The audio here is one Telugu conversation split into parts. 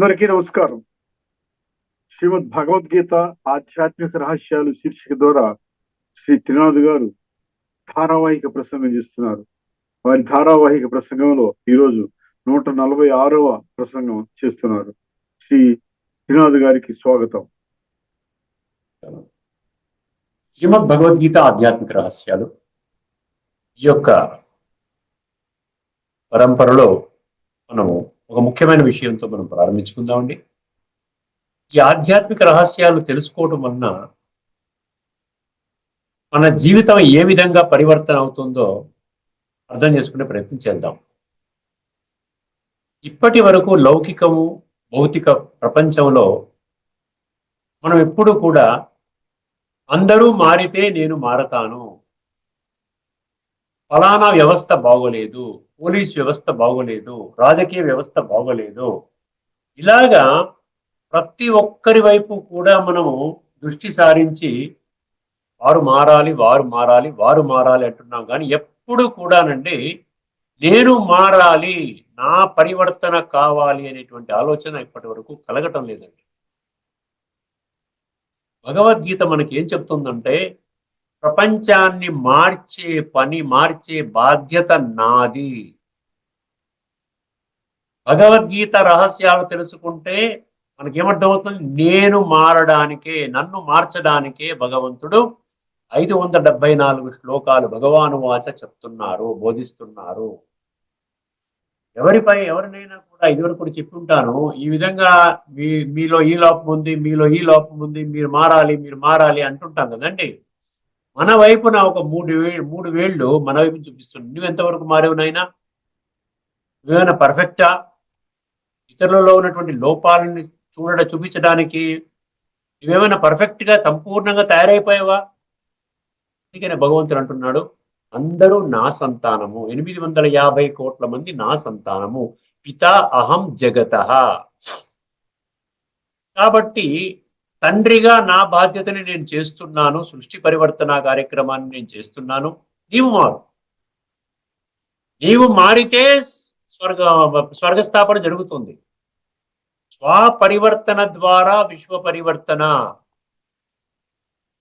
అందరికీ నమస్కారం. శ్రీమద్ భగవద్గీత ఆధ్యాత్మిక రహస్యాలు శీర్షిక ద్వారా శ్రీ త్రినాథ్ గారు ధారావాహిక ప్రసంగం చేస్తున్నారు. వారి ధారావాహిక ప్రసంగంలో ఈరోజు నూట నలభై ఆరవ ప్రసంగం చేస్తున్నారు. శ్రీ త్రినాథ్ గారికి స్వాగతం. శ్రీమద్ భగవద్గీత ఆధ్యాత్మిక రహస్యాలు ఈ యొక్క పరంపరలో మనము ఒక ముఖ్యమైన విషయంతో మనం ప్రారంభించుకుందామండి. ఈ ఆధ్యాత్మిక రహస్యాలు తెలుసుకోవటం వలన మన జీవితం ఏ విధంగా పరివర్తన అవుతుందో అర్థం చేసుకునే ప్రయత్నం చేద్దాం. ఇప్పటి వరకు లౌకికము భౌతిక ప్రపంచంలో మనం ఎప్పుడు కూడా అందరూ మారితే నేను మారతాను ఫలానా వ్యవస్థ బాగోలేదు పోలీస్ వ్యవస్థ బాగోలేదు రాజకీయ వ్యవస్థ బాగోలేదు. ఇలాగా ప్రతి ఒక్కరి వైపు కూడా మనము దృష్టి సారించి వారు మారాలి వారు మారాలి వారు మారాలి అంటున్నాం. కానీ ఎప్పుడు కూడానండి నేను మారాలి నా పరివర్తన కావాలి అనేటువంటి ఆలోచన ఇప్పటి వరకు కలగటం లేదండి. భగవద్గీత మనకి ఏం చెప్తుందంటే ప్రపంచాన్ని మార్చే పని మార్చే బాధ్యత నాది. భగవద్గీత రహస్యాలు తెలుసుకుంటే మనకేమర్థమవుతుంది? నేను మారడానికే నన్ను మార్చడానికే భగవంతుడు ఐదు వందల డెబ్బై నాలుగు శ్లోకాలు భగవాను వాచ చెప్తున్నారు బోధిస్తున్నారు. ఎవరిపై ఎవరినైనా కూడా ఇదివరకు కూడా చెప్పుంటాను. ఈ విధంగా మీ మీలో ఈ లోపం ఉంది మీలో ఈ లోపం ఉంది మీరు మారాలి మీరు మారాలి అంటుంటాం కదండి. మన వైపున ఒక మూడు వే మూడు వేళ్ళు మన వైపు చూపిస్తుంది. నువ్వు ఎంతవరకు మారేవు నాయనా? నువ్వేమైనా పర్ఫెక్టా ఇతరులలో ఉన్నటువంటి లోపాలని చూడడం చూపించడానికి నువ్వేమైనా పర్ఫెక్ట్గా సంపూర్ణంగా తయారైపోయావా? అందుకనే భగవంతుడు అంటున్నాడు అందరూ నా సంతానము. ఎనిమిది వందల యాభై కోట్ల మంది నా సంతానము. పితా అహం జగత. కాబట్టి తండ్రిగా నా బాధ్యతని నేను చేస్తున్నాను సృష్టి పరివర్తన కార్యక్రమాన్ని నేను చేస్తున్నాను. నీవు మారు. నీవు మారితే స్వర్గ స్వర్గస్థాపన జరుగుతుంది. స్వపరివర్తన ద్వారా విశ్వ పరివర్తన.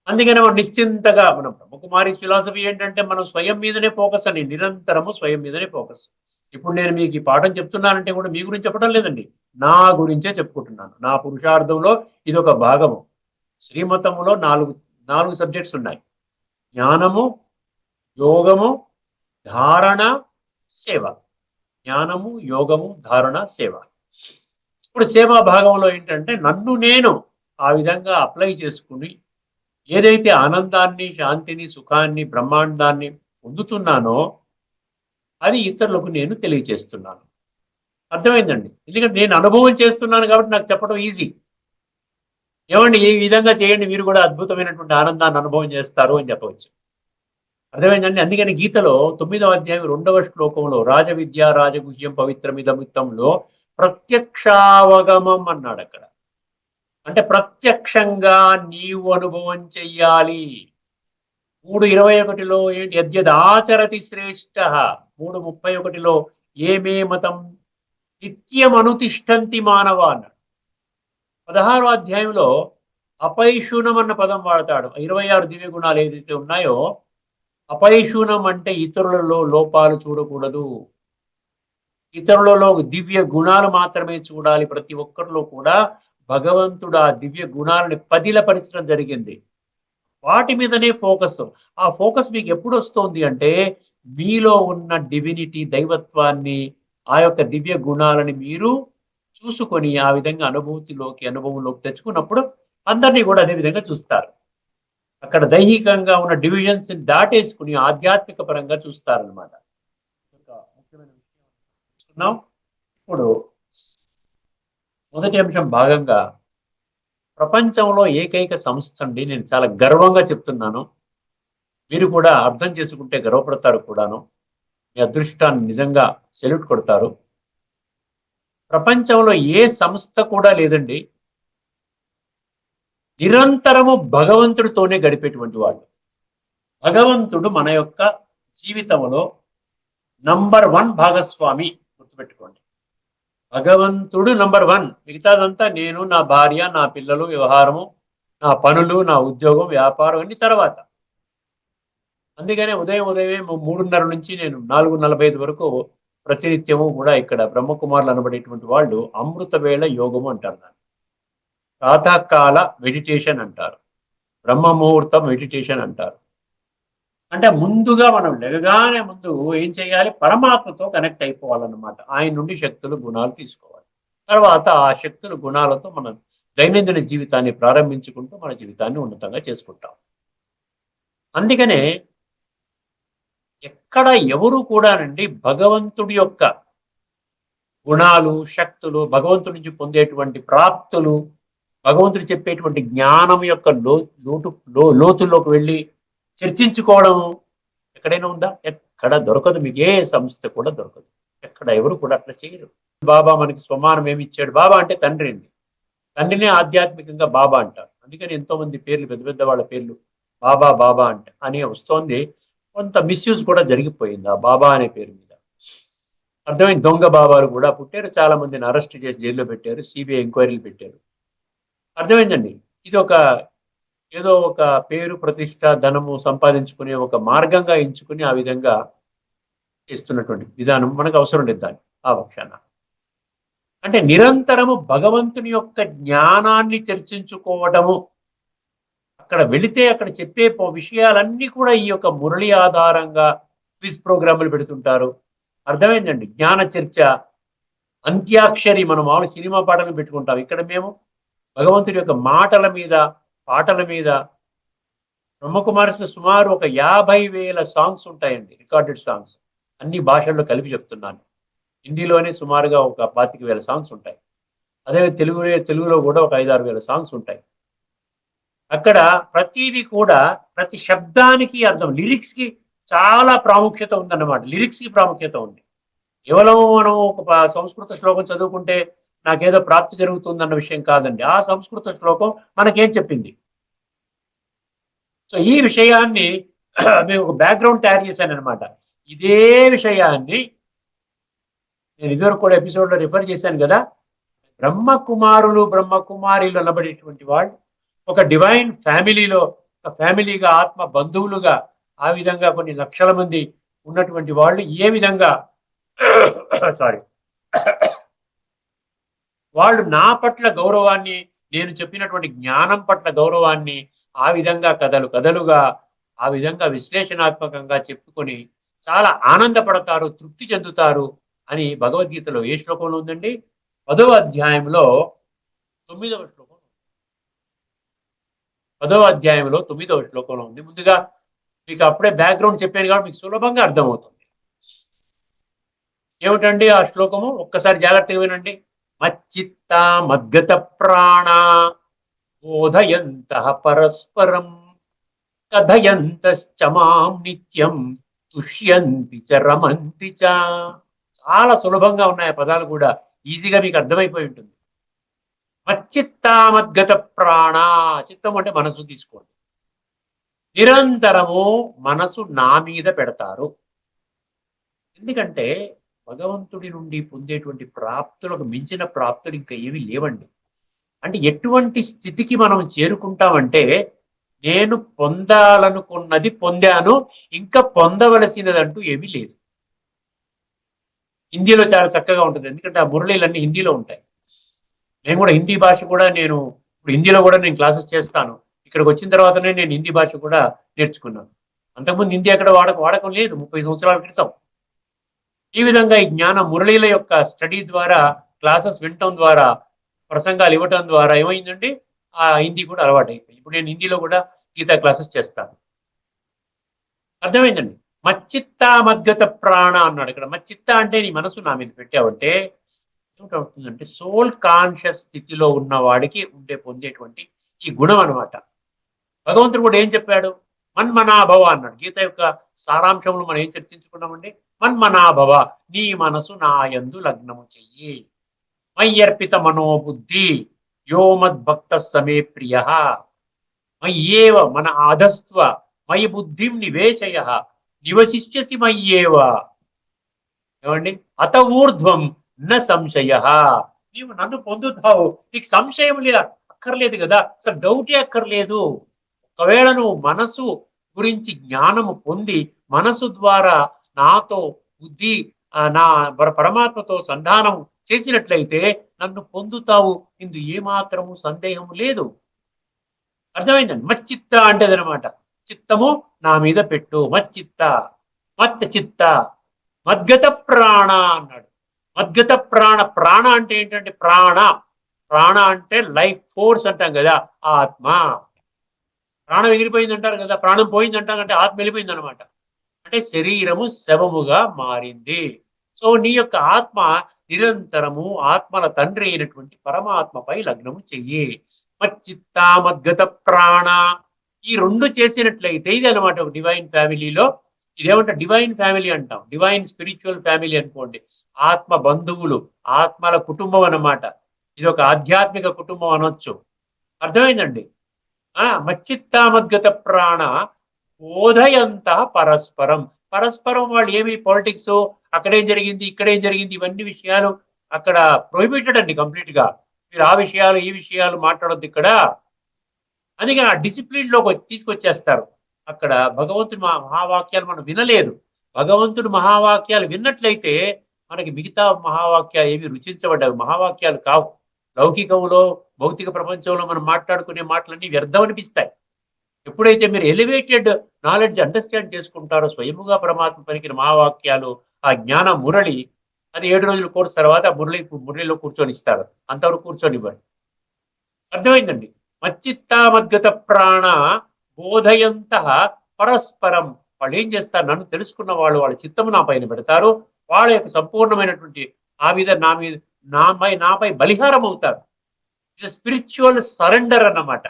అందుకనే మనం నిశ్చింతగా మనం బ్రహ్మకుమారి ఫిలాసఫీ ఏంటంటే మనం స్వయం మీదనే ఫోకస్ అని నిరంతరము స్వయం మీదనే ఫోకస్. ఇప్పుడు నేను మీకు ఈ పాఠం చెప్తున్నానంటే కూడా మీ గురించి చెప్పడం లేదండి. నా గురించే చెప్పుకుంటున్నాను. నా పురుషార్థంలో ఇది ఒక భాగము. శ్రీమతములో నాలుగు నాలుగు సబ్జెక్ట్స్ ఉన్నాయి. జ్ఞానము యోగము ధారణ సేవ. జ్ఞానము యోగము ధారణ సేవ. ఇప్పుడు సేవా భాగంలో ఏంటంటే నన్ను నేను ఆ విధంగా అప్లై చేసుకుని ఏదైతే ఆనందాన్ని శాంతిని సుఖాన్ని బ్రహ్మాండాన్ని పొందుతున్నానో అది ఇతరులకు నేను తెలియచేస్తున్నాను. అర్థమైందండి. ఎందుకంటే నేను అనుభవం చేస్తున్నాను కాబట్టి నాకు చెప్పడం ఈజీ ఏమండి ఈ విధంగా చేయండి మీరు కూడా అద్భుతమైనటువంటి ఆనందాన్ని అనుభవం చేస్తారు అని చెప్పవచ్చు. అర్థమైందండి? అందుకని గీతలో తొమ్మిదవ అధ్యాయం రెండవ శ్లోకంలో రాజవిద్య రాజగుహ్యం పవిత్రమిదమిత్తంలో ప్రత్యక్షావగమం అన్నాడు అక్కడ. అంటే ప్రత్యక్షంగా నీవు అనుభవం చెయ్యాలి. మూడు ఇరవై ఒకటిలో ఏంటి? యద్యదాచరతి శ్రేష్ట. మూడు ముప్పై ఒకటిలో ఏమే మతం నిత్యం అనుతిష్టంతి మానవ అన్నాడు పదహారో అధ్యాయంలో అపైశూనం అన్న పదం వాడతాడు. ఇరవై ఆరు దివ్య గుణాలు ఏదైతే ఉన్నాయో అపైశూనం అంటే ఇతరులలో లోపాలు చూడకూడదు. ఇతరులలో దివ్య గుణాలు మాత్రమే చూడాలి. ప్రతి ఒక్కరిలో కూడా భగవంతుడు ఆ దివ్య గుణాలని పదిలపరచడం జరిగింది. వాటి మీదనే ఫోకస్. ఆ ఫోకస్ మీకు ఎప్పుడు వస్తుంది అంటే మీలో ఉన్న డివినిటీ దైవత్వాన్ని ఆ యొక్క దివ్య గుణాలని మీరు చూసుకొని ఆ విధంగా అనుభూతిలోకి అనుభవంలోకి తెచ్చుకున్నప్పుడు అందరినీ కూడా అదే విధంగా చూస్తారు. అక్కడ దైహికంగా ఉన్న డివిజన్స్ దాటేసుకుని ఆధ్యాత్మిక పరంగా చూస్తారనమాట ఇప్పుడు మొదటి అంశం భాగంగా ప్రపంచంలో ఏకైక సంస్థ అండి. నేను చాలా గర్వంగా చెప్తున్నాను. మీరు కూడా అర్థం చేసుకుంటే గర్వపడతారు కూడాను. మీ అదృష్టాన్ని నిజంగా సెల్యూట్ కొడతారు. ప్రపంచంలో ఏ సంస్థ కూడా లేదండి. నిరంతరము భగవంతుడితోనే గడిపేటువంటి వాళ్ళు. భగవంతుడు మన యొక్క జీవితంలో నంబర్ వన్ భాగస్వామి గుర్తుపెట్టుకోండి. భగవంతుడు నంబర్ వన్. మిగతాదంతా నేను నా భార్య నా పిల్లలు వ్యవహారము నా పనులు నా ఉద్యోగం వ్యాపారం అన్ని తర్వాత. అందుకనే ఉదయం ఉదయమే మూడున్నర నుంచి నేను నాలుగు నలభై ఐదు వరకు ప్రతినిత్యము కూడా ఇక్కడ బ్రహ్మకుమారులు అనబడేటువంటి వాళ్ళు అమృత వేళ యోగము అంటారు దాన్ని. ప్రాతకాల మెడిటేషన్ అంటారు. బ్రహ్మ ముహూర్తం మెడిటేషన్ అంటారు. అంటే ముందుగా మనం లెగగానే ముందు ఏం చేయాలి? పరమాత్మతో కనెక్ట్ అయిపోవాలన్నమాట. ఆయన నుండి శక్తులు గుణాలు తీసుకోవాలి. తర్వాత ఆ శక్తులు గుణాలతో మనం దైనందిన జీవితాన్ని ప్రారంభించుకుంటూ మన జీవితాన్ని ఉన్నతంగా చేసుకుంటాం. అందుకనే ఎక్కడ ఎవరు కూడానండి భగవంతుడి యొక్క గుణాలు శక్తులు భగవంతుడి నుంచి పొందేటువంటి ప్రాప్తులు భగవంతుడు చెప్పేటువంటి జ్ఞానం యొక్క లోటు లో లోతుల్లోకి వెళ్ళి చర్చించుకోవడం ఎక్కడైనా ఉందా? ఎక్కడ దొరకదు. మీకు ఏ సంస్థ కూడా దొరకదు. ఎక్కడ ఎవరు కూడా అట్లా చేయరు. బాబా మనకి స్వమానం ఏమి ఇచ్చాడు? బాబా అంటే తండ్రి అండి. తండ్రినే ఆధ్యాత్మికంగా బాబా అంటారు. అందుకని ఎంతో మంది పేర్లు పెద్ద పెద్ద వాళ్ళ పేర్లు బాబా బాబా అంటే. అని వస్తోంది. కొంత మిస్యూజ్ కూడా జరిగిపోయింది ఆ బాబా అనే పేరు మీద. అర్థమైంది? దొంగ బాబాలు కూడా పుట్టారు చాలా మందిని అరెస్ట్ చేసి జైల్లో పెట్టారు సిబిఐ ఎంక్వైరీలు పెట్టారు. అర్థమైందండి? ఇది ఒక ఏదో ఒక పేరు ప్రతిష్ట ధనము సంపాదించుకునే ఒక మార్గంగా ఎంచుకుని ఆ విధంగా ఇస్తున్నటువంటి విధానం మనకు అవసరం లేదు దాన్ని ఆ పక్షాన. అంటే నిరంతరము భగవంతుని యొక్క జ్ఞానాన్ని చర్చించుకోవటము అక్కడ వెళితే అక్కడ చెప్పే విషయాలన్నీ కూడా ఈ యొక్క మురళి ఆధారంగా క్విజ్ ప్రోగ్రాములు పెడుతుంటారు. అర్థమైందండి? జ్ఞాన చర్చ అంత్యాక్షరి మనం మామూలు సినిమా పాటలు పెట్టుకుంటాం. ఇక్కడ మేము భగవంతుడి యొక్క మాటల మీద పాటల మీద బ్రహ్మకుమారి సుమారు ఒక యాభై వేల సాంగ్స్ ఉంటాయండి రికార్డెడ్ సాంగ్స్. అన్ని భాషల్లో కలిపి చెప్తున్నాను. హిందీలోనే సుమారుగా ఒక పాతిక వేల సాంగ్స్ ఉంటాయి. అదే తెలుగు తెలుగులో కూడా ఒక ఐదారు వేల సాంగ్స్ ఉంటాయి. అక్కడ ప్రతిదీ కూడా ప్రతి శబ్దానికి అర్థం. లిరిక్స్కి చాలా ప్రాముఖ్యత ఉందన్నమాట. లిరిక్స్కి ప్రాముఖ్యత ఉంది. కేవలం మనం ఒక సంస్కృత శ్లోకం చదువుకుంటే నాకేదో ప్రాప్తి జరుగుతుందన్న విషయం కాదండి. ఆ సంస్కృత శ్లోకం మనకేం చెప్పింది? సో ఈ విషయాన్ని మేము ఒక బ్యాక్గ్రౌండ్ తయారు చేశాను అనమాట ఇదే విషయాన్ని నేను ఇదివరకు కూడా ఎపిసోడ్లో రిఫర్ చేశాను కదా. బ్రహ్మకుమారులు బ్రహ్మకుమారిలు అనబడేటువంటి వాళ్ళు ఒక డివైన్ ఫ్యామిలీలో ఒక ఫ్యామిలీగా ఆత్మ బంధువులుగా ఆ విధంగా కొన్ని లక్షల మంది ఉన్నటువంటి వాళ్ళు ఏ విధంగా సారీ వాళ్ళు నా పట్ల గౌరవాన్ని నేను చెప్పినటువంటి జ్ఞానం పట్ల గౌరవాన్ని ఆ విధంగా కథలు కథలుగా ఆ విధంగా విశ్లేషణాత్మకంగా చెప్పుకొని చాలా ఆనందపడతారు తృప్తి చెందుతారు అని భగవద్గీతలో ఏ శ్లోకంలో ఉందండి? పదవ అధ్యాయంలో తొమ్మిదవ శ్లోకం పదవ అధ్యాయంలో తొమ్మిదవ శ్లోకంలో ఉంది. ముందుగా మీకు అప్పుడే బ్యాక్గ్రౌండ్ చెప్పాను కాబట్టి మీకు సులభంగా అర్థమవుతుంది. ఏమిటండి ఆ శ్లోకము? ఒక్కసారి జాగ్రత్తగా వినండి. మచ్చిత్త మద్గత ప్రాణ బోధయంత పరస్పరం కథయంత మాం నిత్యం తుష్యంతి చ రమంతి చ. చాలా సులభంగా ఉన్నాయి ఆ పదాలు కూడా. ఈజీగా మీకు అర్థమైపోయి ఉంటుంది. మచ్చిత్తామద్గత ప్రాణ చిత్తం అంటే మనసు తీసుకోండి. నిరంతరము మనసు నా మీద పెడతారు. ఎందుకంటే భగవంతుడి నుండి పొందేటువంటి ప్రాప్తులకు మించిన ప్రాప్తులు ఇంకా ఏవి లేవండి. అంటే ఎటువంటి స్థితికి మనం చేరుకుంటామంటే నేను పొందాలనుకున్నది పొందాను ఇంకా పొందవలసినది అంటూ ఏమీ లేదు. హిందీలో చాలా చక్కగా ఉంటుంది. ఎందుకంటే ఆ మురళీలన్నీ హిందీలో ఉంటాయి. నేను కూడా హిందీ భాష కూడా నేను ఇప్పుడు హిందీలో కూడా నేను క్లాసెస్ చేస్తాను. ఇక్కడికి వచ్చిన తర్వాతనే నేను హిందీ భాష కూడా నేర్చుకున్నాను. అంతకుముందు హిందీ అక్కడ వాడక వాడకం లేదు. ముప్పై సంవత్సరాల క్రితం. ఈ విధంగా ఈ జ్ఞాన మురళీల యొక్క స్టడీ ద్వారా క్లాసెస్ వినటం ద్వారా ప్రసంగాలు ఇవ్వటం ద్వారా ఏమైందంటే ఆ హిందీ కూడా అలవాటు అయిపోయింది ఇప్పుడు నేను హిందీలో కూడా గీతా క్లాసెస్ చేస్తాను. అర్థమైందండి? మచ్చిత్త మద్గత ప్రాణ అన్నాడు ఇక్కడ. మచ్చిత్త అంటే నీ మనసు నా మీద పెట్టావంటే ఏమిటవుతుందంటే సోల్ కాన్షియస్ స్థితిలో ఉన్న వాడికి ఉండే పొందేటువంటి ఈ గుణం అన్నమాట. భగవంతుడు కూడా ఏం చెప్పాడు? మన్మనాభవ అన్నాడు. గీత యొక్క సారాంశంలో మనం ఏం చర్చించుకున్నామండి? మన్మనాభవ నీ మనసు నా యందు లగ్నము చెయ్యి. మయ్యర్పిత మనోబుద్ధి యో మద్భక్త సమే ప్రియ. మయ్యేవ మన ఆధస్త్వ మయి బుద్ధిం నివేశయ. నివసిష్యసి మయ్యేవ. ఏమండి? అత ఊర్ధ్వం న సంశయ. నీవు నన్ను పొందుతావు. నీకు సంశయం లేదా అక్కర్లేదు కదా. అసలు డౌటే అక్కర్లేదు. ఒకవేళ నువ్వు మనసు గురించి జ్ఞానము పొంది మనసు ద్వారా నాతో బుద్ధి నా పరమాత్మతో సంధానం చేసినట్లయితే నన్ను పొందుతావు. ఇందు ఏమాత్రము సందేహము లేదు. అర్థమైందండి మచ్చిత్త అంటే అనమాట చిత్తము నా మీద పెట్టు. మచ్చిత్త. మత్త చిత్త. మద్గత ప్రాణ అన్నాడు. మద్గత ప్రాణ ప్రాణ అంటే ఏంటంటే ప్రాణ. ప్రాణ అంటే లైఫ్ ఫోర్స్ అంటాం కదా ఆత్మ. ప్రాణం ఎగిరిపోయింది అంటారు కదా ప్రాణం పోయింది అంటాం అంటే ఆత్మ వెళ్ళిపోయింది అనమాట అంటే శరీరము శవముగా మారింది. సో నీ యొక్క ఆత్మ నిరంతరము ఆత్మల తండ్రి అయినటువంటి పరమాత్మపై లగ్నము చెయ్యి. మచ్చిత్త మద్గత ప్రాణ ఈ రెండు చేసినట్లయితే ఇది అనమాట ఒక డివైన్ ఫ్యామిలీలో ఇదేమంటే డివైన్ ఫ్యామిలీ అంటాం. డివైన్ స్పిరిచువల్ ఫ్యామిలీ అనుకోండి. ఆత్మ బంధువులు ఆత్మల కుటుంబం అన్నమాట. ఇది ఒక ఆధ్యాత్మిక కుటుంబం అనొచ్చు. అర్థమైందండి? ఆ మచ్చిత్తామద్గత ప్రాణ బోధయంత పరస్పరం. పరస్పరం వాళ్ళు ఏమి పాలిటిక్స్ అక్కడేం జరిగింది ఇక్కడేం జరిగింది ఇవన్నీ విషయాలు అక్కడ ప్రొహిబిటెడ్ అండి కంప్లీట్గా. మీరు ఆ విషయాలు ఈ విషయాలు మాట్లాడొద్దు ఇక్కడ. అందుకని ఆ డిసిప్లిన్లోకి తీసుకొచ్చేస్తారు. అక్కడ భగవంతుడి మహావాక్యాలు మనం వినలేదు. భగవంతుడు మహావాక్యాలు విన్నట్లయితే మనకి మిగతా మహావాక్యాలు ఏవి రుచించబడ్డాయి మహావాక్యాలు కావు. లౌకికంలో భౌతిక ప్రపంచంలో మనం మాట్లాడుకునే మాటలన్నీ వ్యర్థం అనిపిస్తాయి. ఎప్పుడైతే మీరు ఎలివేటెడ్ నాలెడ్జ్ అండర్స్టాండ్ చేసుకుంటారో స్వయముగా పరమాత్మ పలికిన మహావాక్యాలు ఆ జ్ఞాన మురళి అది ఏడు రోజుల కోర్సు తర్వాత ఆ మురళి మురళిలో కూర్చొని ఇస్తారు. అంతవరకు కూర్చొనివ్వండి అర్థమైందండి? మచ్చిత్తామద్గత ప్రాణ బోధయంత పరస్పరం. వాళ్ళు ఏం చేస్తారు? నన్ను తెలుసుకున్న వాళ్ళు వాళ్ళ చిత్తము నా పైన పెడతారు. వాళ్ళ యొక్క సంపూర్ణమైనటువంటి ఆ మీద నా మీద నాపై నాపై బలిహారం అవుతారు. ఇది స్పిరిచువల్ సరెండర్ అన్నమాట.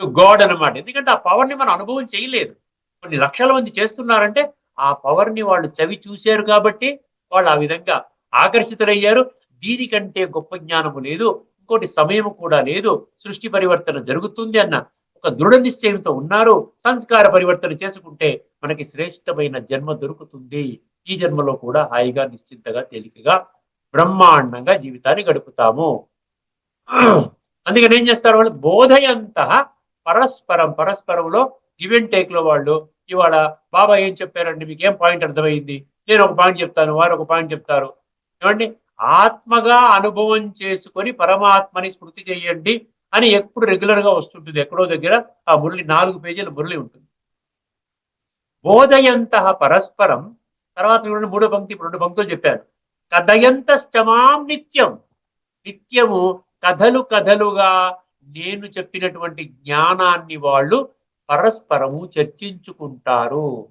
టు గాడ్ అన్నమాట. ఎందుకంటే ఆ పవర్ని మనం అనుభవం చేయలేదు. కొన్ని లక్షల మంది చేస్తున్నారంటే ఆ పవర్ని వాళ్ళు చవి చూశారు కాబట్టి వాళ్ళు ఆ విధంగా ఆకర్షితులయ్యారు. దీనికంటే గొప్ప జ్ఞానము లేదు. ఇంకోటి సమయం కూడా లేదు. సృష్టి పరివర్తన జరుగుతుంది అన్న ఒక దృఢ నిశ్చయంతో ఉన్నారు. సంస్కార పరివర్తన చేసుకుంటే మనకి శ్రేష్టమైన జన్మ దొరుకుతుంది. ఈ జన్మలో కూడా హాయిగా నిశ్చింతగా తేలికగా బ్రహ్మాండంగా జీవితాన్ని గడుపుతాము. అందుకని ఏం చేస్తారు వాళ్ళు? బోధయంత పరస్పరం పరస్పరంలో గివ్ అండ్ టేక్లో వాళ్ళు ఇవాళ బాబా ఏం చెప్పారండి? మీకు ఏం పాయింట్ అర్థమైంది? నేను ఒక పాయింట్ చెప్తాను వారు ఒక పాయింట్ చెప్తారు. ఏమండి? ఆత్మగా అనుభవం చేసుకొని పరమాత్మని స్మృతి చేయండి అని ఎప్పుడు రెగ్యులర్గా వస్తుంటుంది. ఎక్కడో దగ్గర ఆ మురళి నాలుగు పేజీల మురళి ఉంటుంది. బోధయంత పరస్పరం తర్వాత చూడండి మూడో పంక్తి ఇప్పుడు రెండు పంక్తులు చెప్పాను కథయంతశ్చమాం నిత్యం. నిత్యము కథలు కథలుగా నేను చెప్పినటువంటి జ్ఞానాన్ని వాళ్ళు పరస్పరము చర్చించుకుంటారు.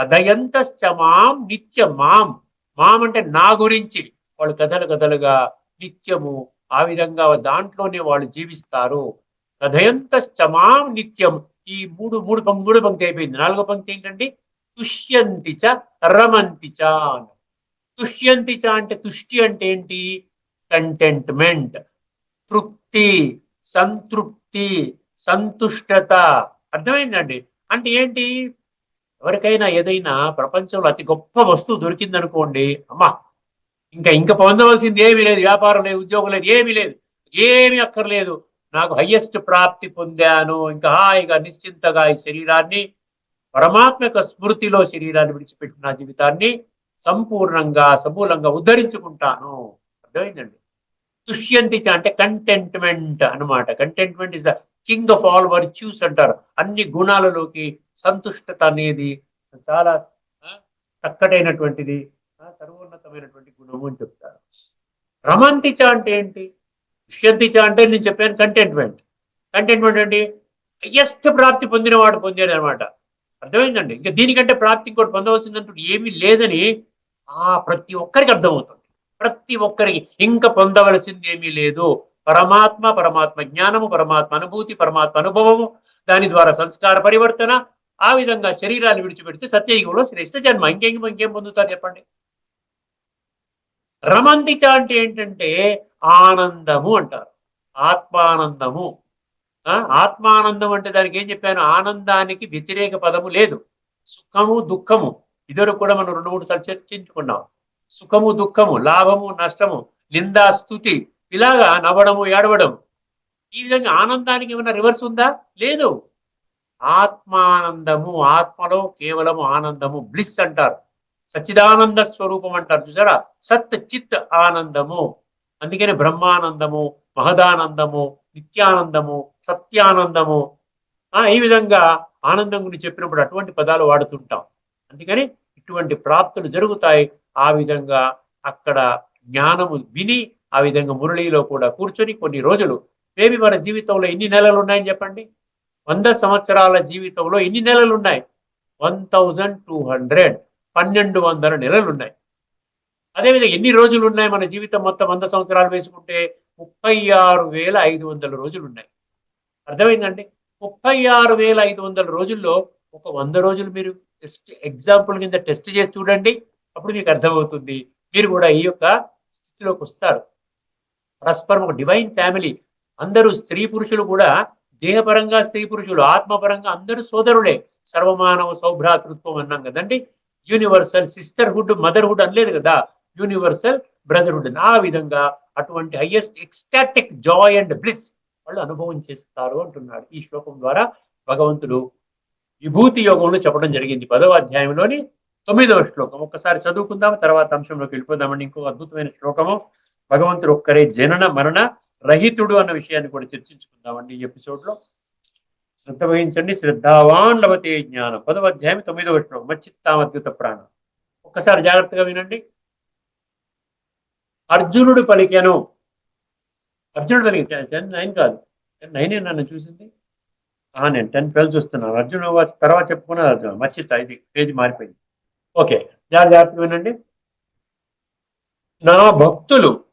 కథయంతశ్చమాం నిత్యం. మాం. మాం అంటే నా గురించి. వాళ్ళు కథలు కథలుగా నిత్యము ఆ విధంగా దాంట్లోనే వాళ్ళు జీవిస్తారు. కథయంతశ్చమాం నిత్యం. ఈ మూడు మూడు పంక్తి మూడు పంక్తి అయిపోయింది. నాలుగో పంక్తి ఏంటండి? తుష్యంతి చ రమంతి చ తుష్యంతి చ అంటే తుష్టి అంటే ఏంటి? కంటెంట్మెంట్ తృప్తి సంతృప్తి సంతుష్టత. అర్థమైందండి? అంటే ఏంటి? ఎవరికైనా ఏదైనా ప్రపంచంలో అతి గొప్ప వస్తువు దొరికిందనుకోండి అమ్మా ఇంకా ఇంకా పొందవలసింది ఏమీ లేదు వ్యాపారం లేదు ఉద్యోగం లేదు ఏమీ లేదు ఏమీ అక్కర్లేదు. నాకు హయ్యెస్ట్ ప్రాప్తి పొందాను. ఇంకా హాయిగా నిశ్చింతగా ఈ శరీరాన్ని పరమాత్మ యొక్క స్మృతిలో శరీరాన్ని విడిచిపెట్టిన నా జీవితాన్ని సంపూర్ణంగా సమూలంగా ఉద్ధరించుకుంటాను. అర్థమైందండి? తుష్యంతి అంటే కంటెంట్మెంట్ అన్నమాట. Contentment is the king of all virtues అంటారు. అన్ని గుణాలలోకి సంతుష్టత అనేది చాలా చక్కటైనటువంటిది సర్వోన్నతమైనటువంటి గుణము అని చెప్తారు. రమంతిచ అంటే ఏంటి? దుష్యంతిచ అంటే నేను చెప్పాను కంటెంట్మెంట్ కంటెంట్మెంట్ అంటే హయ్యెస్ట్ ప్రాప్తి పొందినవాడు పొందాడు అనమాట అర్థమైందండి? ఇంకా దీనికంటే ప్రాప్తి ఇంకోటి పొందవలసిందంటూ ఏమీ లేదని ఆ ప్రతి ఒక్కరికి అర్థమవుతుంది. ప్రతి ఒక్కరికి ఇంకా పొందవలసింది ఏమీ లేదు. పరమాత్మ పరమాత్మ జ్ఞానము పరమాత్మ అనుభూతి పరమాత్మ అనుభవము దాని ద్వారా సంస్కార పరివర్తన ఆ విధంగా శరీరాన్ని విడిచిపెడితే సత్యయుగంలో శ్రేష్ఠ జన్మ. ఇంకేం ఇంకేం పొందుతారు చెప్పండి? రమంతిచ అంటే ఏంటంటే ఆనందము అంటారు. ఆత్మానందము. ఆత్మానందం అంటే దానికి ఏం చెప్పాను ఆనందానికి వ్యతిరేక పదము లేదు. సుఖము దుఃఖము. ఇద్దరు కూడా మనం రెండు మూడు సార్లు చర్చించుకున్నాం. సుఖము దుఃఖము లాభము నష్టము నిందా స్థుతి ఇలాగా నవ్వడము ఏడవడం. ఈ విధంగా ఆనందానికి ఏమైనా రివర్స్ ఉందా? లేదు. ఆత్మానందము ఆత్మలో కేవలము ఆనందము బ్లిస్ అంటారు. సచ్చిదానంద స్వరూపం అంటారు చూసారా? సత్ చిత్ ఆనందము. అందుకనే బ్రహ్మానందము మహదానందము నిత్యానందము సత్యానందము. ఈ విధంగా ఆనందం గురించి చెప్పినప్పుడు అటువంటి పదాలు వాడుతుంటాం. అందుకని ఇటువంటి ప్రాప్తులు జరుగుతాయి. ఆ విధంగా అక్కడ జ్ఞానము విని ఆ విధంగా మురళిలో కూడా కూర్చొని కొన్ని రోజులు మేబీ మన జీవితంలో ఎన్ని నెలలు ఉన్నాయని చెప్పండి? వంద సంవత్సరాల జీవితంలో ఎన్ని నెలలు ఉన్నాయి వన్ థౌజండ్ టూ హండ్రెడ్. పన్నెండు వందల నెలలు ఉన్నాయి అదేవిధంగా ఎన్ని రోజులు ఉన్నాయి మన జీవితం మొత్తం వంద సంవత్సరాలు వేసుకుంటే? ముప్పై ఆరు వేల ఐదు వందల రోజులు ఉన్నాయి అర్థమైందండి? ముప్పై ఆరు వేల ఐదు వందల రోజుల్లో ఒక వంద రోజులు మీరు టెస్ట్ ఎగ్జాంపుల్ కింద టెస్ట్ చేసి చూడండి. అప్పుడు మీకు అర్థమవుతుంది. మీరు కూడా ఈ యొక్క స్థితిలోకి వస్తారు. పరస్పరం ఒక డివైన్ ఫ్యామిలీ అందరూ స్త్రీ పురుషులు కూడా దేహపరంగా స్త్రీ పురుషులు ఆత్మపరంగా అందరూ సోదరులే. సర్వమానవ సౌభ్రాతృత్వం అన్నాం కదండి. యూనివర్సల్ సిస్టర్హుడ్ మదర్హుడ్ అనలేదు కదా. Universal brotherhood. ఆ విధంగా అటువంటి highest ecstatic joy and bliss వాళ్ళు అనుభవం చేస్తారు అంటున్నాడు. ఈ శ్లోకం ద్వారా భగవంతుడు విభూతి యోగంలో చెప్పడం జరిగింది. పదవ అధ్యాయంలోని తొమ్మిదవ శ్లోకం. ఒక్కసారి చదువుకుందాం తర్వాత అంశంలోకి వెళ్ళిపోదామండి. ఇంకో అద్భుతమైన శ్లోకము. భగవంతుడు ఒక్కరే జనన మరణ రహితుడు అన్న విషయాన్ని కూడా చర్చించుకుందామండి ఈ ఎపిసోడ్లో. శ్రద్ధ వహించండి. శ్రద్ధావాన్ లభతే జ్ఞానం. పదవ అధ్యాయం తొమ్మిదవ శ్లోకం. మచ్చిత్తామద్యుత ప్రాణం. ఒక్కసారి జాగ్రత్తగా వినండి. అర్జునుడు పలికాను. అర్జునుడు పలికి టెన్ నైన్ కాదు. టెన్ నైన్ నన్ను చూసింది? ఆ, నేను టెన్ ట్వెల్వ్ చూస్తున్నాను. అర్జున తర్వాత చెప్పుకున్నది అర్జున్ మర్చిత ఇది పేజీ మారిపోయింది. ఓకే. జాగ్రత్త వినండి. నా భక్తులు.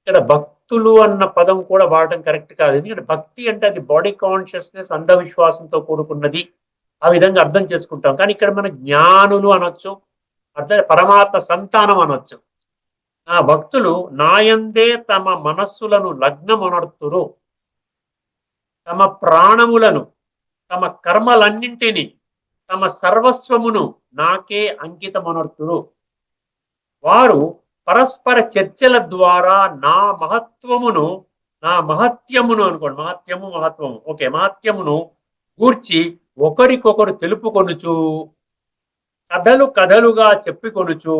ఇక్కడ భక్తులు అన్న పదం కూడా వాడటం కరెక్ట్ కాదు. ఎందుకంటే భక్తి అంటే అది బాడీ కాన్షియస్నెస్ అంధవిశ్వాసంతో కూడుకున్నది. ఆ విధంగా అర్థం చేసుకుంటాం. కానీ ఇక్కడ మన జ్ఞానులు అనొచ్చు అర్థం పరమాత్మ సంతానం అనొచ్చు. నా భక్తులు నాయందే తమ మనస్సులను లగ్నమునర్తురు. తమ ప్రాణములను తమ కర్మలన్నింటినీ తమ సర్వస్వమును నాకే అంకితమునర్తురు. వారు పరస్పర చర్చల ద్వారా నా మహత్వమును నా మహత్యమును అనుకోండి మహత్యము మహత్వము ఓకే మహత్యమును గూర్చి ఒకరికొకరు తెలుపుకొనుచు కథలు కథలుగా చెప్పుకొనుచు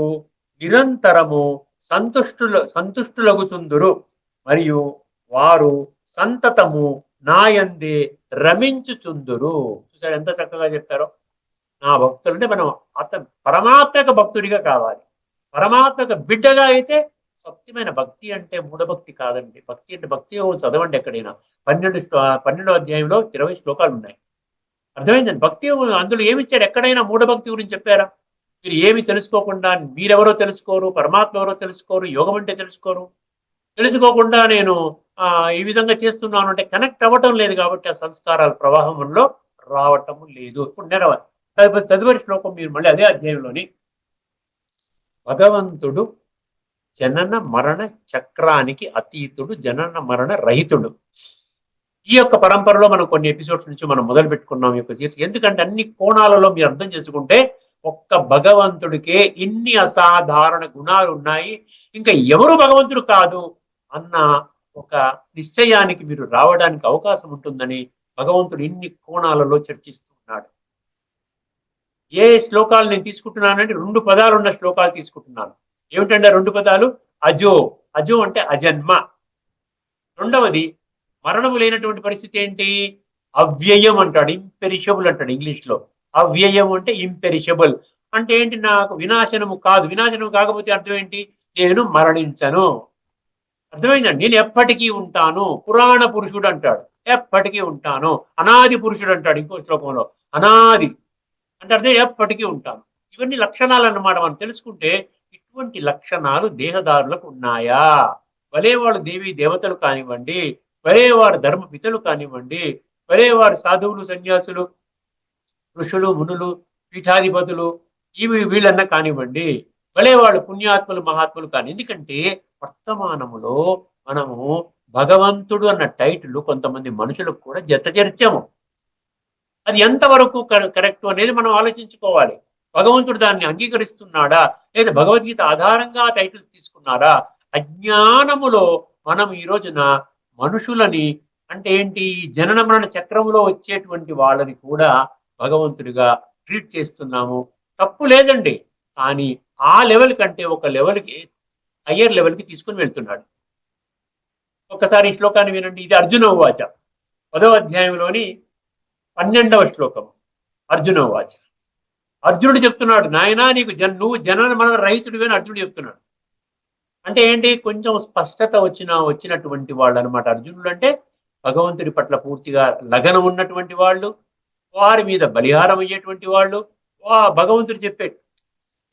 నిరంతరము సంతుష్టుల సంతుష్టులగుచుందురు. మరియు వారు సంతతము నాయందే రమించుచుందురు. చూసారు ఎంత చక్కగా చెప్పారో. నా భక్తులు అంటే మనం అత పరమాత్మక భక్తుడిగా కావాలి. పరమాత్మక బిడ్డగా అయితే సత్యమైన భక్తి అంటే మూఢభక్తి కాదండి. భక్తి అంటే భక్తి చదవండి ఎక్కడైనా. పన్నెండు పన్నెండో అధ్యాయంలో ఇరవై శ్లోకాలు ఉన్నాయి అర్థమైందండి? భక్తి అందులో ఏమి ఇచ్చారు ఎక్కడైనా మూఢభక్తి గురించి చెప్పారా? మీరు ఏమి తెలుసుకోకుండా మీరెవరో తెలుసుకోరు పరమాత్మ ఎవరో తెలుసుకోరు యోగం అంటే తెలుసుకోరు. తెలుసుకోకుండా నేను ఆ ఈ విధంగా చేస్తున్నాను అంటే కనెక్ట్ అవ్వటం లేదు కాబట్టి ఆ సంస్కారాల ప్రవాహంలో రావటం లేదు. ఇప్పుడు నెరవ తదుపరి శ్లోకం మీరు మళ్ళీ అదే అధ్యాయంలోని భగవంతుడు జనన మరణ చక్రానికి అతీతుడు జనన మరణ రహితుడు. ఈ యొక్క పరంపరలో మనం కొన్ని ఎపిసోడ్స్ నుంచి మనం మొదలు పెట్టుకున్నాం యొక్క సీరీస్ ఎందుకంటే అన్ని కోణాలలో మీరు అర్థం చేసుకుంటే ఒక్క భగవంతుడికే ఇన్ని అసాధారణ గుణాలు ఉన్నాయి. ఇంకా ఎవరు భగవంతుడు కాదు అన్న ఒక నిశ్చయానికి మీరు రావడానికి అవకాశం ఉంటుందని భగవంతుడు ఇన్ని కోణాలలో చర్చిస్తున్నాడు ఏ శ్లోకాలు నేను తీసుకుంటున్నానంటే రెండు పదాలు ఉన్న శ్లోకాలు తీసుకుంటున్నాను. ఏమిటంటే రెండు పదాలు? అజో. అజో అంటే అజన్మ. రెండవది మరణము లేనటువంటి పరిస్థితి ఏంటి? అవ్యయం అంటాడు ఇంపెరిషబుల్ అంటాడు ఇంగ్లీష్లో. అవ్యయం అంటే ఇంపెరిషబుల్ అంటే ఏంటి నాకు వినాశనము కాదు. వినాశనం కాకపోతే అర్థం ఏంటి? నేను మరణించను. అర్థమైందండి నేను ఎప్పటికీ ఉంటాను. పురాణ పురుషుడు అంటాడు. ఎప్పటికీ ఉంటాను. అనాది పురుషుడు అంటాడు ఇంకో శ్లోకంలో. అనాది. అంటే అర్థం ఎప్పటికీ ఉంటాను. ఇవన్నీ లక్షణాలు అన్నమాట మనం తెలుసుకుంటే ఇటువంటి లక్షణాలు దేహదారులకు ఉన్నాయా? భలే వాళ్ళు దేవి దేవతలు కానివ్వండి భలే వారు ధర్మ పితలు కానివ్వండి భలే వారు సాధువులు సన్యాసులు ఋషులు మునులు పీఠాధిపతులు ఇవి వీళ్ళన్నా కానివ్వండి. భలే వాళ్ళు పుణ్యాత్ములు మహాత్ములు కాని. ఎందుకంటే వర్తమానములో మనము భగవంతుడు అన్న టైటిల్ కొంతమంది మనుషులకు కూడా జతచేర్చాము అది ఎంతవరకు కరెక్ట్ అనేది మనం ఆలోచించుకోవాలి. భగవంతుడు దాన్ని అంగీకరిస్తున్నాడా? లేదా భగవద్గీత ఆధారంగా టైటిల్స్ తీసుకున్నారా? అజ్ఞానములో మనం ఈ రోజున మనుషులని అంటే ఏంటి? ఈ జనన మరణ చక్రంలో వచ్చేటువంటి వాళ్ళని కూడా భగవంతుడిగా ట్రీట్ చేస్తున్నాము. తప్పు లేదండి. కానీ ఆ లెవెల్ కంటే ఒక లెవెల్కి హయ్యర్ లెవెల్కి తీసుకుని వెళ్తున్నాడు. ఒక్కసారి ఈ శ్లోకాన్ని వినండి. ఇది అర్జున వాచ పదవ అధ్యాయంలోని పన్నెండవ శ్లోకం. అర్జున వాచ అర్జునుడు చెప్తున్నాడు నాయనా నీకు జన్ నువ్వు జనన మన రైతుడివి అని అర్జునుడు చెప్తున్నాడు. అంటే ఏంటి? కొంచెం స్పష్టత వచ్చిన వచ్చినటువంటి వాళ్ళు అనమాట అర్జునుడు అంటే భగవంతుడి పట్ల పూర్తిగా లగనం ఉన్నటువంటి వాళ్ళు. వారి మీద బలిహారం అయ్యేటువంటి వాళ్ళు వా భగవంతుడు చెప్పే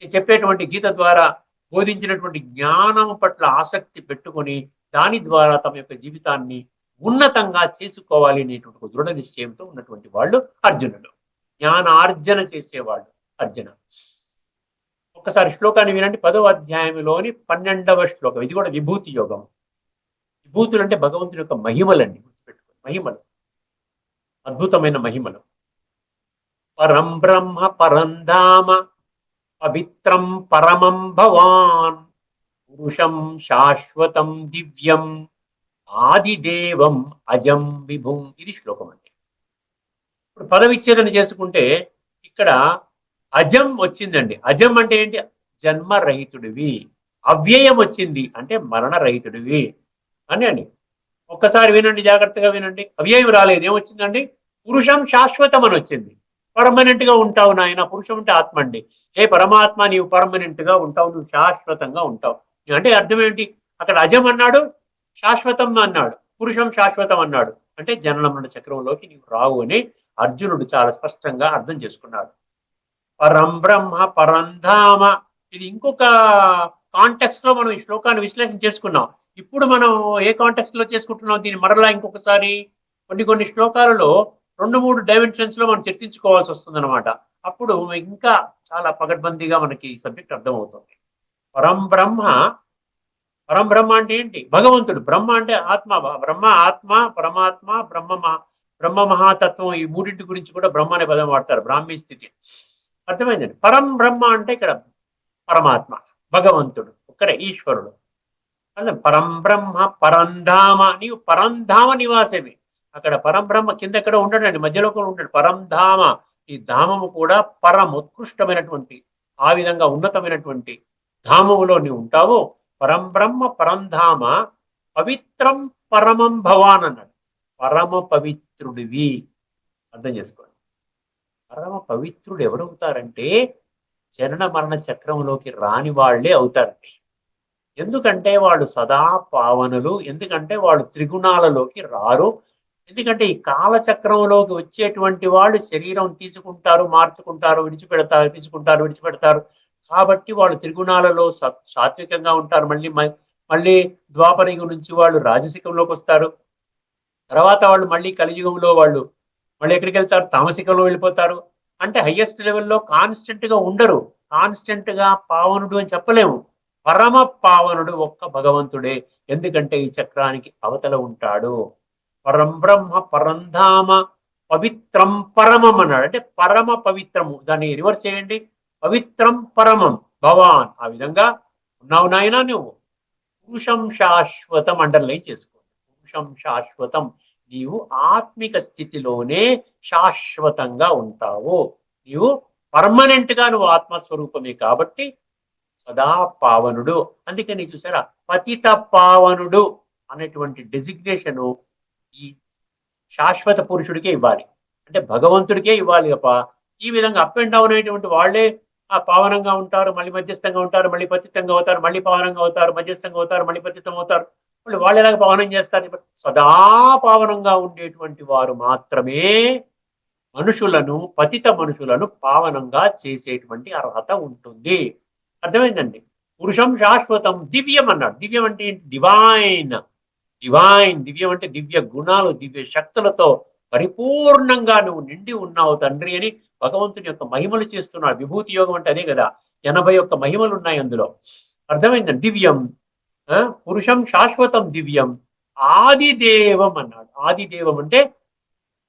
చెప్పేటువంటి గీత ద్వారా బోధించినటువంటి జ్ఞానం పట్ల ఆసక్తి పెట్టుకొని దాని ద్వారా తమ యొక్క జీవితాన్ని ఉన్నతంగా చేసుకోవాలి అనేటువంటి ఒక దృఢ నిశ్చయంతో ఉన్నటువంటి వాళ్ళు అర్జునుడు జ్ఞానార్జన చేసేవాళ్ళు అర్జున. ఒక్కసారి శ్లోకాన్ని వినండి. పదవ అధ్యాయంలోని పన్నెండవ శ్లోకం. ఇది కూడా విభూతి యోగం. విభూతులు అంటే భగవంతుని యొక్క మహిమలండి గుర్తుపెట్టుకోండి. మహిమలు. అద్భుతమైన మహిమలు. పరం బ్రహ్మ పరం ధామ పవిత్రం పరమం భవాన్ పురుషం శాశ్వతం దివ్యం ఆదిదేవం అజం విభుం. ఇది శ్లోకం అండి. ఇప్పుడు పదవిచ్ఛేదన చేసుకుంటే ఇక్కడ అజం వచ్చిందండి. అజం అంటే ఏంటి? జన్మరహితుడివి అవ్యయం వచ్చింది అంటే మరణరహితుడివి అని అండి. ఒక్కసారి వినండి జాగ్రత్తగా వినండి. అవ్యయం రాలేదు. ఏమొచ్చిందండి? పురుషం శాశ్వతం అని వచ్చింది. పర్మనెంట్గా ఉంటావు నాయన. పురుషం అంటే ఆత్మ అండి ఏ పరమాత్మ నీవు పర్మనెంట్గా ఉంటావు నువ్వు శాశ్వతంగా ఉంటావు. అంటే అర్థం ఏంటి? అక్కడ అజం అన్నాడు శాశ్వతం అన్నాడు పురుషం శాశ్వతం అన్నాడు. అంటే జనన చక్రంలోకి నీవు రావు అని అర్జునుడు చాలా స్పష్టంగా అర్థం చేసుకున్నాడు. పరం బ్రహ్మ పరంధామ ఇది ఇంకొక కాంటెక్స్ట్లో మనం ఈ శ్లోకాన్ని విశ్లేషణ చేసుకున్నాం. ఇప్పుడు మనం ఏ కాంటెక్స్ట్లో చేసుకుంటున్నాం? దీన్ని మరలా ఇంకొకసారి కొన్ని కొన్ని శ్లోకాలలో రెండు మూడు డైమెన్షన్స్లో మనం చర్చించుకోవాల్సి వస్తుంది అనమాట అప్పుడు ఇంకా చాలా పగడ్బందీగా మనకి ఈ సబ్జెక్ట్ అర్థమవుతుంది. పరం బ్రహ్మ పరం బ్రహ్మ అంటే ఏంటి? భగవంతుడు. బ్రహ్మ అంటే ఆత్మ. బ్రహ్మ ఆత్మ పరమాత్మ బ్రహ్మ బ్రహ్మ మహాతత్వం ఈ మూడింటి గురించి కూడా బ్రహ్మ అనే పదం వాడతారు. బ్రాహ్మీ స్థితి. అర్థమైందండి? పరం బ్రహ్మ అంటే ఇక్కడ పరమాత్మ భగవంతుడు ఒక్కరే ఈశ్వరుడు. అంటే పరం బ్రహ్మ పరంధామ. నీవు పరంధామ నివాసమే అక్కడ పరబ్రహ్మ కింద ఎక్కడ ఉండడండి మధ్యలో కూడా ఉంటాడు పరంధామ ఈ ధామము కూడా పరం ఉత్కృష్టమైనటువంటి ఆ విధంగా ఉన్నతమైనటువంటి ధామములో నీవు ఉంటావు. పరంబ్రహ్మ పరంధామ పవిత్రం పరమం భవాన్ అన్నాడు. పరమ పవిత్రుడివి. అర్థం చేసుకోండి. పరమ పవిత్రుడు ఎవరవుతారంటే చరణ మరణ చక్రంలోకి రాని వాళ్ళే అవుతారండి. ఎందుకంటే వాళ్ళు సదా పావనులు ఎందుకంటే వాళ్ళు త్రిగుణాలలోకి రారు. ఎందుకంటే ఈ కాలచక్రంలోకి వచ్చేటువంటి వాళ్ళు శరీరం తీసుకుంటారు మార్చుకుంటారు విడిచిపెడతారు తీసుకుంటారు విడిచిపెడతారు. కాబట్టి వాళ్ళు త్రిగుణాలలో సాత్వికంగా ఉంటారు. మళ్ళీ మళ్ళీ ద్వాపరయుగం నుంచి వాళ్ళు రాజసికంలోకి వస్తారు. తర్వాత వాళ్ళు మళ్ళీ కలియుగంలో వాళ్ళు మళ్ళీ ఎక్కడికి వెళ్తారు? తామసికంలో వెళ్ళిపోతారు. అంటే హయ్యెస్ట్ లెవెల్లో కాన్స్టెంట్గా ఉండరు. కాన్స్టెంట్గా పావనుడు అని చెప్పలేము. పరమ పావనుడు ఒక్క భగవంతుడే. ఎందుకంటే ఈ చక్రానికి అవతల ఉంటాడు. పరం బ్రహ్మ పరంధామ పవిత్రం పరమం అన్నాడు. అంటే పరమ పవిత్రము. దాన్ని రివర్స్ చేయండి. పవిత్రం పరమం. భవాన్. ఆ విధంగా ఉన్నావు నాయనా నువ్వు. పురుషం శాశ్వతం అండర్లైన్ చేసుకోండి. పురుషం శాశ్వతం. నీవు ఆత్మిక స్థితిలోనే శాశ్వతంగా ఉంటావు. నీవు పర్మనెంట్గా నువ్వు ఆత్మస్వరూపమే కాబట్టి సదా పావనుడు. అందుకని చూసారా? పతిత పావనుడు అనేటువంటి డెసిగ్నేషను ఈ శాశ్వత పురుషుడికే ఇవ్వాలి. అంటే భగవంతుడికే ఇవ్వాలి తప్ప ఈ విధంగా అప్ అండ్ డౌన్ అయినటువంటి వాళ్ళే ఆ పావనంగా ఉంటారు మళ్ళీ మధ్యస్థంగా ఉంటారు మళ్ళీ పతితంగా అవుతారు మళ్ళీ పావనంగా అవుతారు మధ్యస్థంగా అవుతారు మళ్ళీ పతితం అవుతారు. మళ్ళీ వాళ్ళు ఎలాగ పావనం చేస్తారు? సదా పావనంగా ఉండేటువంటి వారు మాత్రమే మనుషులను పతిత మనుషులను పావనంగా చేసేటువంటి అర్హత ఉంటుంది. అర్థమైందండి? పురుషం శాశ్వతం దివ్యం అన్నాడు. దివ్యం అంటే డివైన్ డివైన్ దివ్యం అంటే దివ్య గుణాలు దివ్య శక్తులతో పరిపూర్ణంగా నువ్వు నిండి ఉన్నావు తండ్రి అని భగవంతుని యొక్క మహిమలు చేస్తున్నాడు విభూతి యోగం అంటే అదే కదా. ఎనభై ఒక్క మహిమలు ఉన్నాయి అందులో. అర్థమైందండి దివ్యం ఆ, పురుషం శాశ్వతం దివ్యం ఆదిదేవం అన్నాడు. ఆదిదేవం అంటే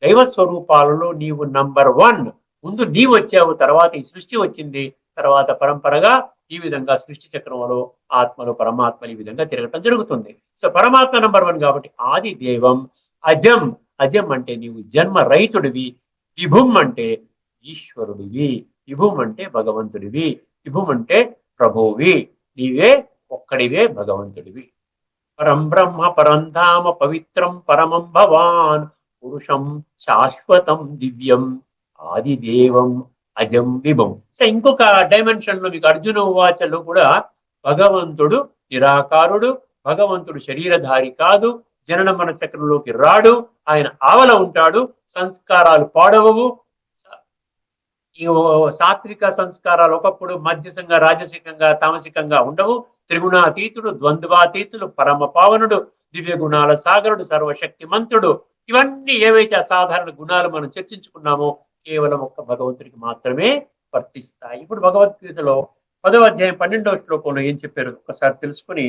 దైవ స్వరూపాలలో నీవు నంబర్ వన్ ముందు నీ వచ్చావు తర్వాత ఈ సృష్టి వచ్చింది. తర్వాత పరంపరగా ఈ విధంగా సృష్టి చక్రంలో ఆత్మలు పరమాత్మలు ఈ విధంగా తిరగటం జరుగుతుంది. సో పరమాత్మ నంబర్ వన్ కాబట్టి ఆది దైవం అజం అజం అంటే నీవు జన్మ రైతుడివి విభుం అంటే ఈశ్వరుడివి విభుం అంటే భగవంతుడివి విభుం అంటే ప్రభువి నీవే ఒక్కడివే భగవంతుడివి. పరం బ్రహ్మ పరంధామ పవిత్రం పరమం భవాన్ పురుషం శాశ్వతం దివ్యం ఆదిదేవం అజం విభం సో ఇంకొక డైమెన్షన్లో మీకు అర్జున ఉవాచలో కూడా భగవంతుడు నిరాకారుడు భగవంతుడు శరీరధారి కాదు జనన మన చక్రంలోకి రాడు ఆయన ఆవల ఉంటాడు సంస్కారాలు పాడవవు. ఈ సాత్విక సంస్కారాలు ఒకప్పుడు మధ్యసంగా రాజసికంగా తామసికంగా ఉండవు. త్రిగుణాతీతుడు ద్వంద్వాతీతుడు పరమ పావనుడు దివ్య గుణాల సాగరుడు సర్వశక్తిమంతుడు. ఇవన్నీ ఏవైతే అసాధారణ గుణాలు మనం చర్చించుకున్నామో కేవలం ఒక్క భగవంతుడికి మాత్రమే వర్తిస్తాయి. ఇప్పుడు భగవద్గీతలో పదవ అధ్యాయం పన్నెండవ శ్లోకంలో ఏం చెప్పారు ఒక్కసారి తెలుసుకుని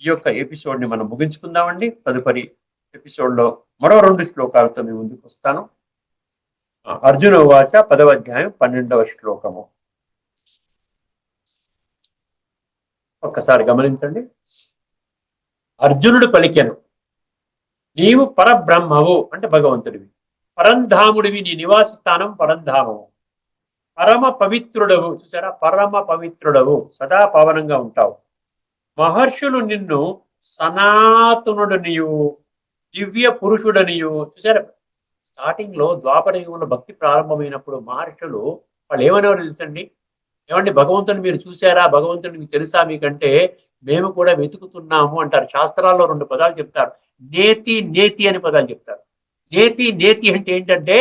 ఈ యొక్క ఎపిసోడ్ని మనం ముగించుకుందామండి. తదుపరి ఎపిసోడ్లో మరో రెండు శ్లోకాలతో మేము ముందుకు వస్తాను. అర్జున వాచ పదవ అధ్యాయం పన్నెండవ శ్లోకము. ఒక్కసారి గమనించండి. అర్జునుడు పలికెను నీవు పరబ్రహ్మవు అంటే భగవంతుడివి. పరంధాముడివి నీ నివాస స్థానం పరంధామము పరమ పవిత్రుడవు. చూసారా? పరమ పవిత్రుడవు. సదా పవనంగా ఉంటావు. మహర్షులు నిన్ను సనాతనుడనియు దివ్య పురుషుడనియు. చూసారా? స్టార్టింగ్లో ద్వాపర యుగంలో భక్తి ప్రారంభమైనప్పుడు మహర్షులు వాళ్ళు ఏమనేవారు తెలుసండి? ఏమండి భగవంతుని మీరు చూసారా భగవంతుని మీకు తెలుసా మీకంటే? మేము కూడా వెతుకుతున్నాము అంటారు. శాస్త్రాల్లో రెండు పదాలు చెప్తారు. నేతి నేతి అని పదాలు చెప్తారు. నేతి నేతి అంటే ఏంటంటే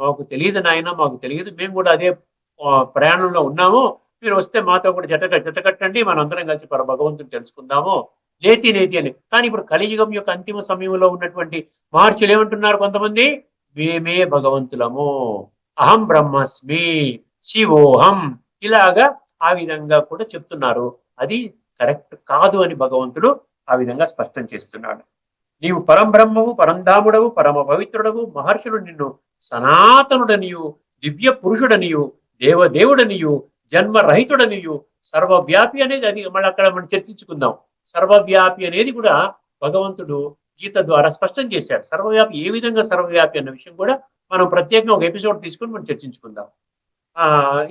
మాకు తెలియదు నాయన మాకు తెలియదు మేము కూడా అదే ప్రయాణంలో ఉన్నాము. మీరు వస్తే మాతో కూడా జత జతకట్టండి మనం అందరం కలిసి పర భగవంతుని తెలుసుకుందాము. నేతి నేతి అని. కానీ ఇప్పుడు కలియుగం యొక్క అంతిమ సమయంలో ఉన్నటువంటి మహర్షులు ఏమంటున్నారు కొంతమంది? మేమే భగవంతులము. అహం బ్రహ్మస్మి శివోహం. ఇలాగా ఆ విధంగా కూడా చెప్తున్నారు. అది కరెక్ట్ కాదు అని భగవంతుడు ఆ విధంగా స్పష్టం చేస్తున్నాడు. నీవు పరంబ్రహ్మవు పరంధాముడవు పరమ పవిత్రుడవు మహర్షులు నిన్ను సనాతనుడనియు దివ్య పురుషుడనియు దేవదేవుడనియు జన్మరహితుడనియు సర్వవ్యాపి అనేది అది మళ్ళీ అక్కడ మనం చర్చించుకుందాం. సర్వవ్యాపి అనేది కూడా భగవంతుడు గీత ద్వారా స్పష్టం చేశాడు. సర్వవ్యాపి ఏ విధంగా సర్వవ్యాపి అన్న విషయం కూడా మనం ప్రత్యేకంగా ఒక ఎపిసోడ్ తీసుకొని మనం చర్చించుకుందాం. ఆ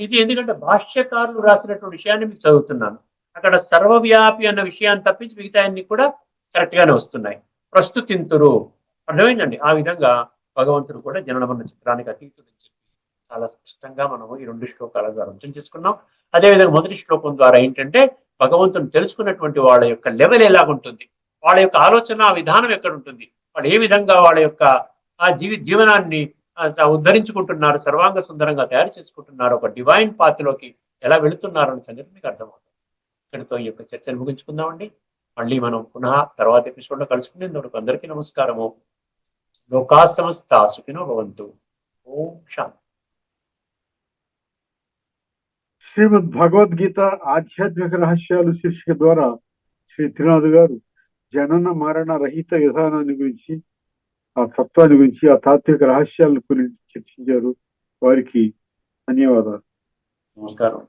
ఇది ఎందుకంటే భాష్యకారులు రాసినటువంటి విషయాన్ని మీకు చదువుతున్నాను. అక్కడ సర్వవ్యాపి అన్న విషయాన్ని తప్పించి మిగతా అన్ని కూడా కరెక్ట్ గానే వస్తున్నాయి. ప్రస్తుతింతురు. అర్థమైందండి? ఆ విధంగా భగవంతుడు కూడా జననమన్న చిత్రానికి అతీతుడని చెప్పి చాలా స్పష్టంగా మనము ఈ రెండు శ్లోకాల ద్వారా అర్థం చేసుకున్నాం. అదేవిధంగా మొదటి శ్లోకం ద్వారా ఏంటంటే భగవంతుని తెలుసుకున్నటువంటి వాళ్ళ యొక్క లెవెల్ ఎలాగుంటుంది? వాళ్ళ యొక్క ఆలోచన విధానం ఎక్కడ ఉంటుంది వాళ్ళు ఏ విధంగా వాళ్ళ యొక్క ఆ జీవి జీవనాన్ని ఉద్ధరించుకుంటున్నారు సర్వాంగ సుందరంగా తయారు చేసుకుంటున్నారు ఒక డివైన్ పాత్రలోకి ఎలా వెళుతున్నారు అనే సంగతి మీకు అర్థమవుతుంది. ఇక్కడితో ఈ యొక్క చర్చను ముగించుకుందామండి. మళ్ళీ మనం పునః తర్వాత ఎపిసోడ్లో కలుసుకునేందుకు అందరికీ నమస్కారము. లోకా సమస్త సుఖినో భవంతు. ఓం శాంతి. శ్రీమద్ భగవద్గీత ఆధ్యాత్మిక రహస్యాలు శీర్షిక ద్వారా శ్రీ త్రినాథ్ గారు జనన మరణ రహిత విధానాన్ని గురించి ఆ తత్వాన్ని గురించి ఆ తాత్విక రహస్యాలను గురించి చర్చించారు. వారికి ధన్యవాదాలు. నమస్కారం.